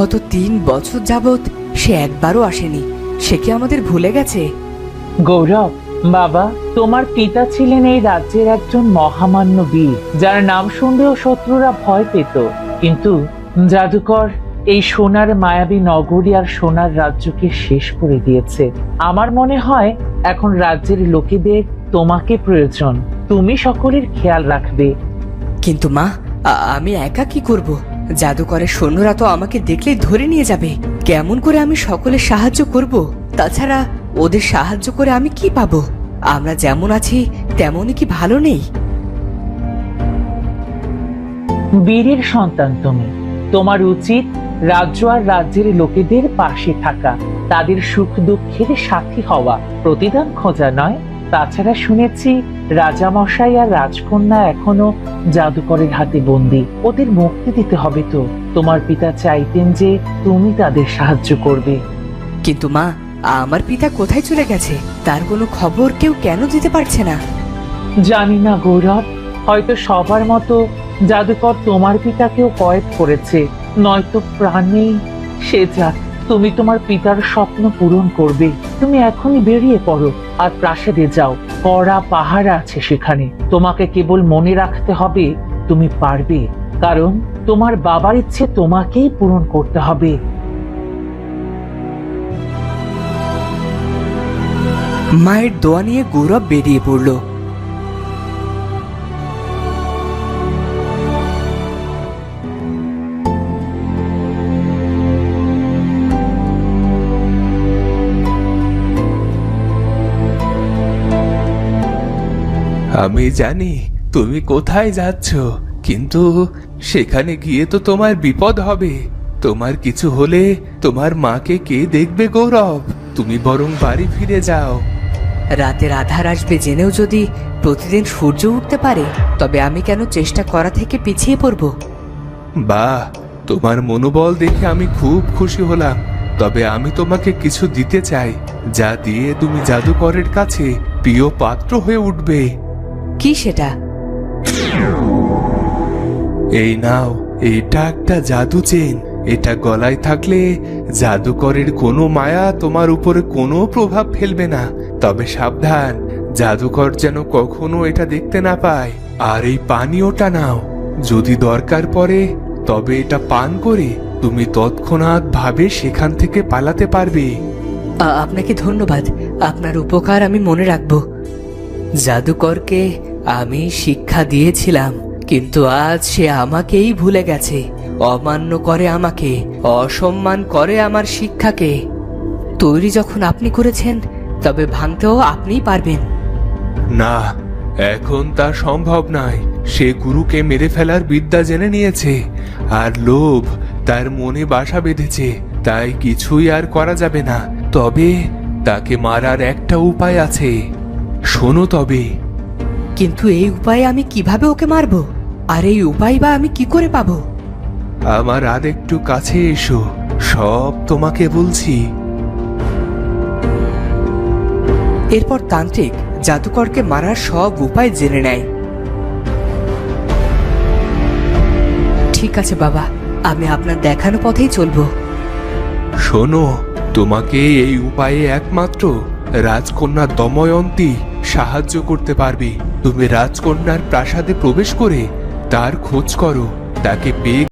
গত তিন বছর যাবৎ সে একবারও আসেনি। সে কি আমাদের ভুলে গেছে? গৌরব বাবা তোমার পিতা ছিলেন এই রাজ্যের একজন মহামান্য বীর যার নাম শুনলেও শত্রুরা ভয় পেত। কিন্তু জাদুকর এই সোনার মায়াবী নগরী আর সোনার রাজ্যকে শেষ করে দিয়েছে। আমার মনে হয় এখন রাজ্যের লোকেদের তোমাকে প্রয়োজন। তুমি সকলের খেয়াল রাখবে। কিন্তু মা আমি একা কি করব? জাদুকরের সৈন্যরা তো আমাকে দেখলেই ধরে নিয়ে যাবে। কেমন করে আমি সকলের সাহায্য করব? তাছাড়া ওদের সাহায্য করে আমি কি পাবো? আমরা যেমন আছি, তেমনই কি ভালো নেই? বীরের সন্তান তুমি। তোমার উচিত রাজ্য আর রাজ্যের লোকেদের পাশে থাকা। তাদের সুখ দুঃখের সাথী হওয়া। প্রতিদান খোঁজা, নয়? তাছাড়া শুনেছি রাজামশাই আর রাজকন্যা এখনও জাদুকরের হাতে বন্দি। ওদের মুক্তি দিতে হবে তো। তোমার পিতা চাইতেন যে তুমি তাদের সাহায্য করবে। কিন্তু মা আমার পিতা কোথায় চলে গেছে? তার কোনো খবর কেউ কেন দিতে পারছে না? জানি না গৌরব। হয়তো সবার মতো জাদুকর তোমার পিতাকেও কয়েদ করেছে। নয়তো প্রাণে সে যাক তুমি তোমার পিতার স্বপ্ন পূরণ করবে। তুমি এখনই বেরিয়ে পড়ো আর প্রাসাদে যাও। কড়া পাহারা আছে সেখানে। তোমাকে কেবল মনে রাখতে হবে, তুমি পারবে। কারণ তোমার বাবার ইচ্ছে তোমাকেই পূরণ করতে হবে। মায়ের দোয়া নিয়ে গৌরব বেরিয়ে পড়ল। আমি জানি তুমি কোথায় যাচ্ছ কিন্তু সেখানে গিয়ে তো তোমার বিপদ হবে। তোমার কিছু হলে তোমার মাকে কে দেখবে গৌরব? তুমি বরং বাড়ি ফিরে যাও। রাতের আধার আসবে জেনেও যদি প্রতিদিন সূর্য উঠতে পারে তবে আমি কেন চেষ্টা করা থেকে পিছিয়ে পড়ব? বাহ তোমার মনোবল দেখে আমি খুব খুশি হলাম। তবে আমি তোমাকে কিছু দিতে চাই যা দিয়ে তুমি জাদুকরের কাছে প্রিয় পাত্র হয়ে উঠবে। কি সেটা? এই নাও এটা একটা জাদু চেন এটা গলায় থাকলে জাদুকরের কোনো মায়া তোমার উপরে কোনো প্রভাব ফেলবে না। তবে সাবধান জাদুকর যেন কখনো এটা দেখতে না পায়। আর এই পানীয়টা নাও যদি দরকার পড়ে তবে এটা পান করে তুমি তৎক্ষণাৎ ভাবে সেখান থেকে পালাতে পারবে। আপনাকে ধন্যবাদ। আপনার উপকার আমি মনে রাখব। জাদুকরকে আমি শিক্ষা দিয়েছিলাম, কিন্তু আজ সে আমাকেই ভুলে গেছে। অমান্য করে আমাকে, অসম্মান করে আমার শিক্ষাকে। তৈরি যখন আপনি করেছেন, তবে ভাঙতেও আপনিই পারবেন। না, এখন তা সম্ভব নয়। সে গুরুকে মেরে ফেলার বিদ্যা জেনে নিয়েছে, আর লোভ তার মনে বাসা বেঁধেছে, তাই কিছুই আর করা যাবে না। তবে তাকে মারার একটা উপায় আছে। শোনো তবে। কিন্তু এই উপায়ে আমি কীভাবে ওকে মারব? আর এই উপায় বা আমি কি করে পাবো? আমার আর একটু কাছে এসো সব তোমাকে বলছি। এরপর তান্ত্রিক জাদুকরকে মারার সব উপায় জেনে নেয়। ঠিক আছে বাবা আমি আপনার দেখানো পথেই চলবো। শোনো তোমাকে এই উপায়ে একমাত্র রাজকন্যা দময়ন্তী সাহায্য করতে পারবে। তুমি রাজকন্যার প্রাসাদে প্রবেশ করে তার খোঁজ করো তাকে পেয়ে